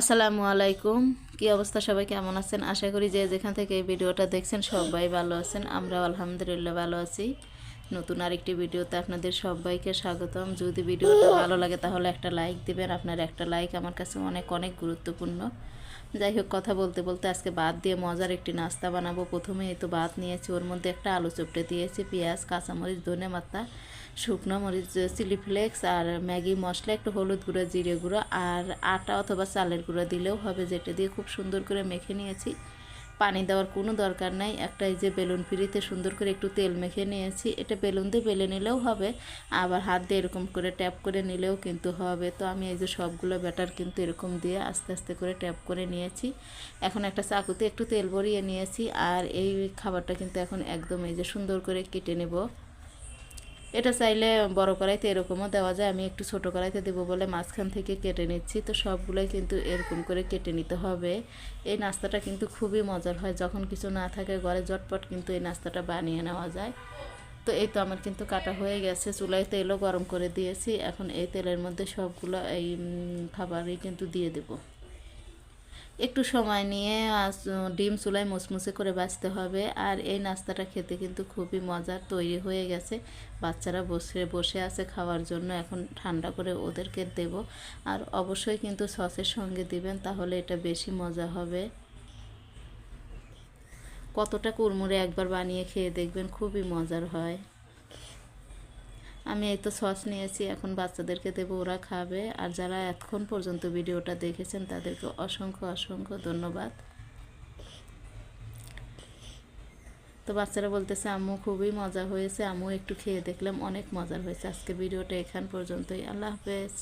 আসসালামু আলাইকুম। কি অবস্থা? সবাই কেমন আছেন? আশা করি যে যেখান থেকে এই ভিডিওটা দেখছেন সবাই ভালো আছেন। আমরাও আলহামদুলিল্লাহ ভালো আছি। নতুন আরেকটি ভিডিওতে আপনাদের সবাইকে স্বাগতম। যদি ভিডিওটা ভালো লাগে তাহলে একটা লাইক দিবেন। আপনার একটা লাইক আমার কাছে অনেক অনেক গুরুত্বপূর্ণ। যাই হোক, কথা বলতে বলতে আজকে ভাত দিয়ে মজার একটি নাস্তা বানাবো। প্রথমে তো ভাত নিয়েছি। ওর মধ্যে একটা আলু চপটে দিয়েছি, পেঁয়াজ, কাঁচামরিচ ধনে মাত্রা শুকনো মরিচ, চিলি ফ্লেক্স আর ম্যাগি মশলা, একটু হলুদ গুঁড়ো, জিরে গুঁড়ো আর আটা অথবা চালের গুঁড়ো দিলেও হবে। যেটা দিয়ে খুব সুন্দর করে মেখে নিয়েছি। পানি দেওয়ার কোনো দরকার নাই। একটা এই যে বেলুন ফিরিতে সুন্দর করে একটু তেল মেখে নিয়েছি। এটা বেলুন দিয়ে বেলে নিলেও হবে, আবার হাত দিয়ে এরকম করে ট্যাপ করে নিলেও কিন্তু হবে। তো আমি এই যে সবগুলো ব্যাটার কিন্তু এরকম দিয়ে আস্তে আস্তে করে ট্যাপ করে নিয়েছি। এখন একটা চাকুতে একটু তেল ভরিয়ে নিয়েছি আর এই খাবারটা কিন্তু এখন একদম এই যে সুন্দর করে কেটে নেব। এটা চাইলে বড় কড়াইতে এরকমও দেওয়া যায়। আমি একটু ছোট কড়াইতে দেবো বলে মাঝখান থেকে কেটে নিচ্ছি। তো সবগুলোই কিন্তু এরকম করে কেটে নিতে হবে। এই নাস্তাটা কিন্তু খুবই মজার হয়। যখন কিছু না থাকে ঘরে জটপট কিন্তু এই নাস্তাটা বানিয়ে নেওয়া যায়। তো এই তো আমার কিন্তু কাটা হয়ে গেছে। চুলায় তেলও গরম করে দিয়েছি। এখন এই তেলের মধ্যে সবগুলো এই খাবারই কিন্তু দিয়ে দেবো। একটু সময় নিয়ে ডিম চুলায় মুসমুসে করে বাঁচতে হবে। আর এই নাস্তাটা খেতে কিন্তু খুবই মজার তৈরি হয়ে গেছে। বাচ্চারা বসে বসে আছে খাওয়ার জন্য, এখন ঠান্ডা করে ওদেরকে দেব। আর অবশ্যই কিন্তু সসের সঙ্গে দিবেন, তাহলে এটা বেশি মজা হবে। কতটা কুড়মুড়ে একবার বানিয়ে খেয়ে দেখবেন, খুবই মজার হয়। আমি এই তো সস নিয়েছি, এখন বাচ্চাদেরকে দেবো, ওরা খাবে। আর যারা এতক্ষণ পর্যন্ত ভিডিওটা দেখেছেন, তাদেরকে অসংখ্য অসংখ্য ধন্যবাদ। তো বাচ্চারা বলতেছে, আম্মু, খুবই মজা হয়েছে। আম্মু, একটু খেয়ে দেখলাম, অনেক মজার হয়েছে। আজকে ভিডিওটা এখান পর্যন্তই। আল্লাহ হাফেজ।